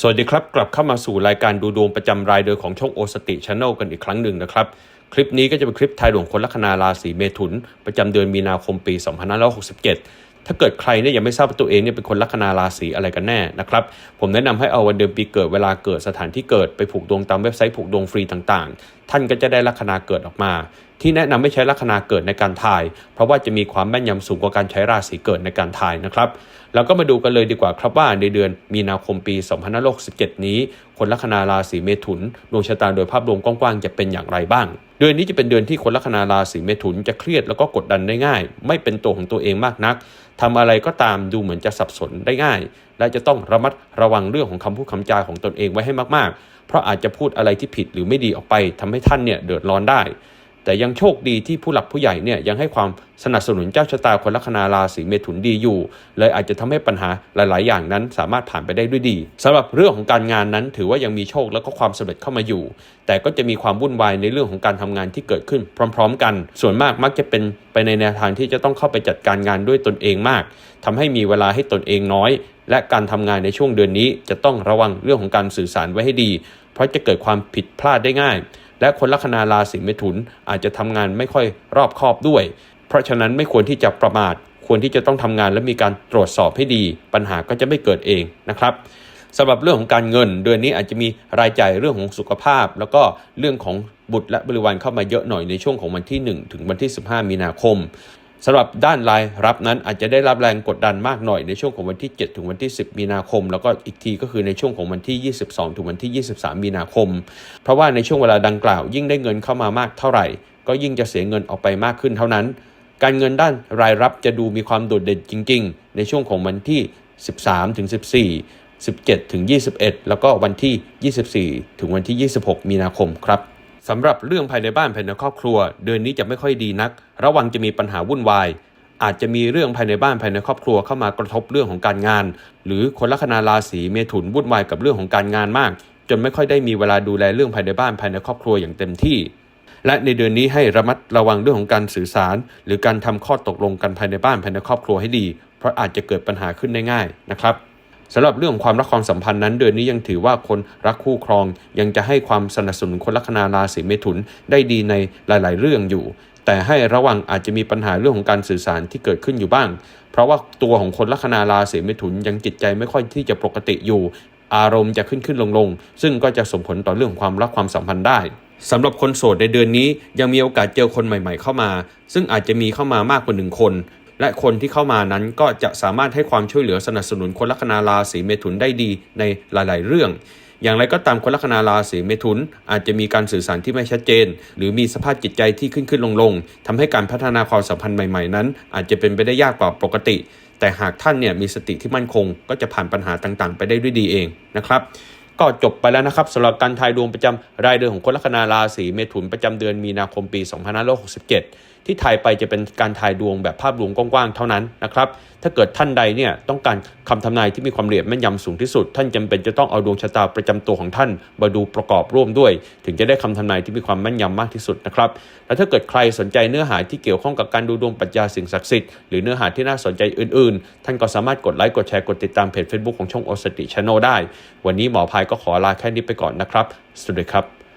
สวัสดีครับ กลับเข้ามาสู่รายการดูดวงประจำรายเดือนของช่องโอสติชาแนลกันอีกครั้งหนึ่งนะครับ คลิปนี้ก็จะเป็นคลิปทายดวงคนลัคนาราศีเมถุน ประจำเดือนมีนาคมปี 2567 ถ้าเกิดใครเนี่ยยังไม่ทราบว่าตัวเองเนี่ยเป็นคนลัคนาราศีอะไรกันแน่นะครับผมแนะนำให้เอาวันเดือนปีเกิดเวลาเกิดสถานที่เกิดไปผูกดวงตามเว็บไซต์ผูกดวงฟรีต่างๆ ท่านก็จะได้ลัคนาเกิดออกมา ที่แนะนำไม่ใช้ลัคนาเกิดในการทาย เพราะว่าจะมีความแม่นยำสูงกว่าการใช้ราศีเกิดในการทายนะครับเราก็มาดูกันเลยดีกว่าครับว่าในเดือนมีนาคมปี 2567 นี้ คนลัคนาราศีเมถุนดวงชะตาโดยภาพรวมกว้างๆจะเป็นอย่างไรบ้าง เดือนนี้จะเป็นเดือนที่คนลัคนาราศีเมถุนจะเครียดแล้วก็กดดันได้ง่าย ไม่เป็นตัวของตัวเองมากนักทำอะไรก็ตามดูเหมือนจะสับสนได้ง่าย และจะต้องระมัดระวังเรื่องของคำพูดคำจาของตนเองไว้ให้มากๆ เพราะอาจจะพูดอะไรที่ผิดหรือไม่ดีออกไปทำให้ท่านเนี่ยเดือดร้อนได้ แต่ยังโชคดีที่ผู้หลักผู้ใหญ่เนี่ยยังให้ความสนับสนุนเจ้าชะตาคนลัคนาราศีเมถุนดีอยู่ เลยอาจจะทำให้ปัญหาหลาย ๆ อย่างนั้นสามารถผ่านไปได้ด้วยดีสำหรับเรื่องของการงานนั้น ถือว่ายังมีโชคและก็ความสำเร็จเข้ามาอยู่ แต่ก็จะมีความวุ่นวายในเรื่องของการทำงานที่เกิดขึ้นพร้อม ๆ กัน ส่วนมากมักจะเป็นไปในแนวทางที่จะต้องเข้าไปจัดการงานด้วยตนเองมากทำให้มีเวลาให้ตนเองน้อย และการทำงานในช่วงเดือนนี้ จะต้องระวังเรื่องของการสื่อสารไว้ให้ดี เพราะจะเกิดความผิดพลาดได้ง่าย และคนลัคนาราศีเมถุนอาจจะทำงานไม่ค่อยรอบคอบด้วย เพราะฉะนั้นไม่ควรที่จะประมาทควรที่จะต้องทำงานและมีการตรวจสอบให้ดี ปัญหาก็จะไม่เกิดเองนะครับสำหรับเรื่องของการเงิน เดือนนี้อาจจะมีรายจ่ายเรื่องของสุขภาพ แล้วก็เรื่องของบุตรและบริวารเข้ามาเยอะหน่อยในช่วงของวันที่ 1 ถึงวันที่ 15 มีนาคม สำหรับด้านรายรับนั้นอาจจะได้รับแรงกดดันมากหน่อยในช่วงของวันที่ 7 ถึงวันที่ 10 มีนาคม แล้วก็อีกทีก็คือในช่วงของวันที่ 22 ถึงวันที่ 23 มีนาคม เพราะว่าในช่วงเวลาดังกล่าว ยิ่งได้เงินเข้ามามากเท่าไหร่ ก็ยิ่งจะเสียเงินออกไปมากขึ้นเท่านั้น การเงินด้านรายรับจะดูมีความโดดเด่นจริง ๆ ในช่วงของวันที่ 13 ถึง 14 17 ถึง 21 แล้วก็วันที่ 24 ถึงวันที่ 26 มีนาคมครับ สำหรับเรื่องภายในบ้านภายในครอบครัว เดือนนี้จะไม่ค่อยดีนัก ระวังจะมีปัญหาวุ่นวาย อาจจะมีเรื่องภายในบ้านภายในครอบครัวเข้ามากระทบเรื่องของการงาน หรือคนลัคนาราศีเมถุนวุ่นวายกับเรื่องของการงานมาก จนไม่ค่อยได้มีเวลาดูแลเรื่องภายในบ้านภายในครอบครัวอย่างเต็มที่ และในเดือนนี้ให้ระมัดระวังเรื่องของการสื่อสาร หรือการทำข้อตกลงกันภายในบ้านภายในครอบครัวให้ดี เพราะอาจจะเกิดปัญหาขึ้นได้ง่ายนะครับ สำหรับเรื่องของความรักความสัมพันธ์นั้น เดือนนี้ยังถือว่าคนรักคู่ครองยังจะให้ความสนับสนุนคนลัคนาราศีเมถุนได้ดีในหลาย ๆ เรื่องอยู่ แต่ให้ระวังอาจจะมีปัญหาเรื่องของการสื่อสารที่เกิดขึ้นอยู่บ้าง เพราะว่าตัวของคนลัคนาราศีเมถุนยังจิตใจไม่ค่อยที่จะปกติอยู่ อารมณ์จะขึ้นขึ้นลงลงซึ่งก็จะส่งผลต่อเรื่องของความรักความสัมพันธ์ได้สำหรับคนโสดในเดือนนี้ยังมีโอกาสเจอคนใหม่ ๆ เข้ามา ซึ่งอาจจะมีเข้ามามากกว่าหนึ่งคน และคนที่เข้ามานั้นก็จะสามารถให้ความช่วยเหลือสนับสนุนคนลัคนาราศีเมถุนได้ดีในหลาย ๆ เรื่องอย่างไรก็ตามคนลัคนาราศีเมถุน อาจจะมีการสื่อสารที่ไม่ชัดเจน หรือมีสภาพจิตใจที่ขึ้นขึ้นลงลงทำให้การพัฒนาความสัมพันธ์ใหม่ๆนั้น อาจจะเป็นไปได้ยากกว่าปกติ แต่หากท่านเนี่ยมีสติที่มั่นคง ก็จะผ่านปัญหาต่างๆ ไปได้ด้วยดีเองนะครับ ก็จบไปแล้วนะครับสำหรับการทายดวงประจำรายเดือนของคนลัคนาราศีเมถุนประจำเดือนมีนาคมปี 2567 ที่ทายไปจะเป็นการทายดวงแบบภาพรวมกว้างๆเท่านั้นนะครับ ถ้าเกิดท่านใดเนี่ยต้องการคำทำนายที่มีความละเอียดแม่นยำสูงที่สุด ท่านจำเป็นจะต้องเอาดวงชะตาประจำตัวของท่านมาดูประกอบร่วมด้วย ถึงจะได้คำทำนายที่มีความแม่นยำมากที่สุดนะครับ และถ้าเกิดใครสนใจเนื้อหาที่เกี่ยวข้องกับการดูดวงปัจจาสิ่งศักดิ์สิทธิ์หรือเนื้อหาที่น่าสนใจอื่นๆ ท่านก็สามารถกดไลค์กดแชร์กดติดตามเพจ Facebook ของช่องโอสติช n นได้ วันนี้หมอพายก็ขอลาแค่นี้ไปก่อนนะครับ สวัสดีครับ